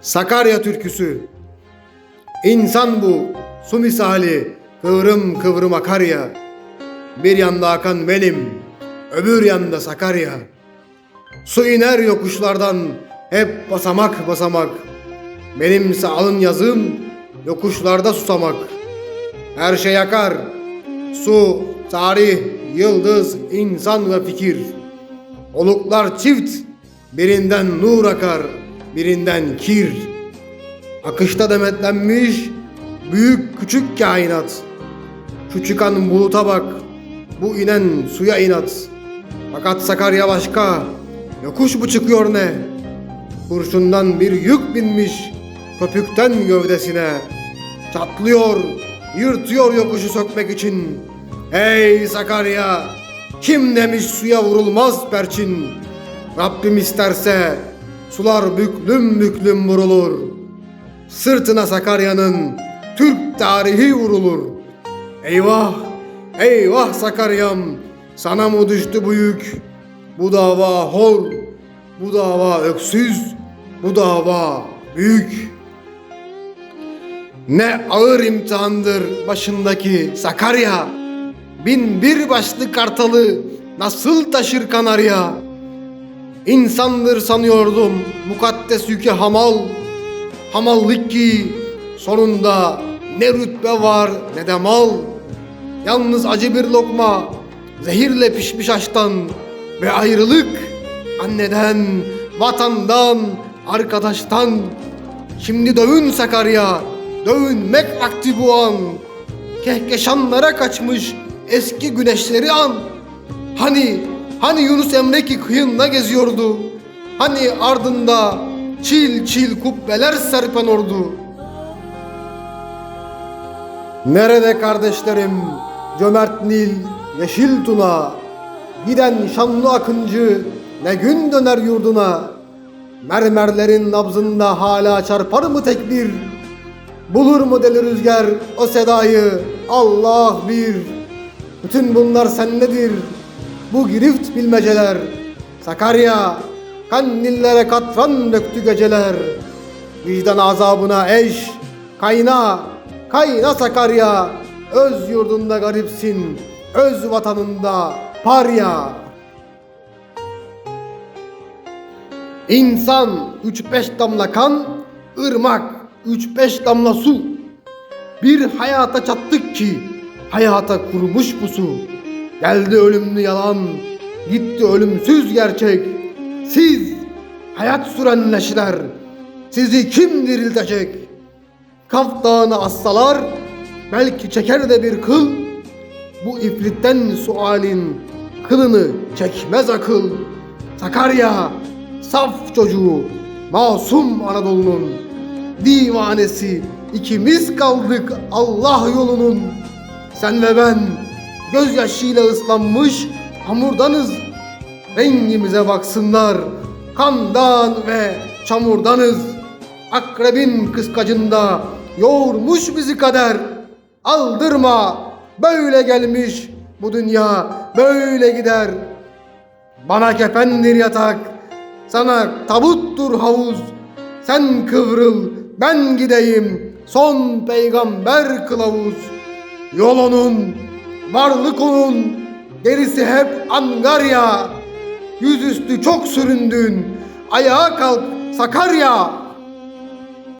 Sakarya türküsü. İnsan bu, su misali, kıvrım kıvrım akar ya. Bir yanda akan benim, öbür yanda Sakarya. Su iner yokuşlardan, hep basamak basamak. Benimse alın yazım, yokuşlarda susamak. Her şey akar, su, tarih, yıldız, insan ve fikir. Oluklar çift, birinden nur akar, birinden kir. Akışta demetlenmiş büyük küçük kainat. Şu çıkan buluta bak, bu inen suya inat. Fakat Sakarya başka, yokuş bu çıkıyor ne? Kurşundan bir yük binmiş köpükten gövdesine. Çatlıyor, yırtıyor yokuşu sökmek için. Ey Sakarya, kim demiş suya vurulmaz perçin? Rabbim isterse sular büklüm büklüm vurulur. Sırtına Sakarya'nın Türk tarihi vurulur. Eyvah, eyvah Sakarya'm, sana mı düştü bu yük? Bu dava hor, bu dava öksüz, bu dava büyük. Ne ağır imtihandır başındaki Sakarya. Bin bir başlı kartalı nasıl taşır Kanarya? İnsandır sanıyordum mukaddes yükü hamal. Hamallık ki sonunda ne rütbe var ne de mal. Yalnız acı bir lokma zehirle pişmiş aştan ve ayrılık anneden, vatandan, arkadaştan. Şimdi dövün Sakarya, dövünmek vakti bu an. Kehkeşanlara kaçmış eski güneşleri an. Hani, hani Yunus Emre ki kıyında geziyordu. Hani ardında çil çil kubbeler serpen ordu. Nerede kardeşlerim cömert Nil, yeşil Tuna? Giden şanlı akıncı ne gün döner yurduna? Mermerlerin nabzında hala çarpar mı tekbir? Bulur mu deli rüzgar o sedayı? Allah bir. Bütün bunlar sendedir. Bu girift bilmeceler. Sakarya, kandillere katran döktü geceler. Vicdan azabına eş, kayna, kayna Sakarya. Öz yurdunda garipsin, öz vatanında parya. İnsan üç beş damla kan, ırmak üç beş damla su. Bir hayata çattık ki hayata kurumuş bu su. Geldi ölümlü yalan, gitti ölümsüz gerçek. Siz hayat süren leşler, sizi kim diriltecek? Kaf dağını assalar, belki çeker de bir kıl. Bu ifritten sualin kılını çekmez akıl. Sakarya, saf çocuğu, masum Anadolu'nun divanesi ikimiz kaldık Allah yolunun. Sen ve ben gözyaşıyla ıslanmış hamurdanız. Rengimize baksınlar kandan ve çamurdanız. Akrebin kıskacında yoğurmuş bizi kader. Aldırma böyle gelmiş bu dünya böyle gider. Bana kefendir yatak, sana tabuttur havuz. Sen kıvrıl, ben gideyim, son peygamber kılavuz. Yol onun, varlık onun, gerisi hep angarya. Yüzüstü çok süründün, ayağa kalk Sakarya.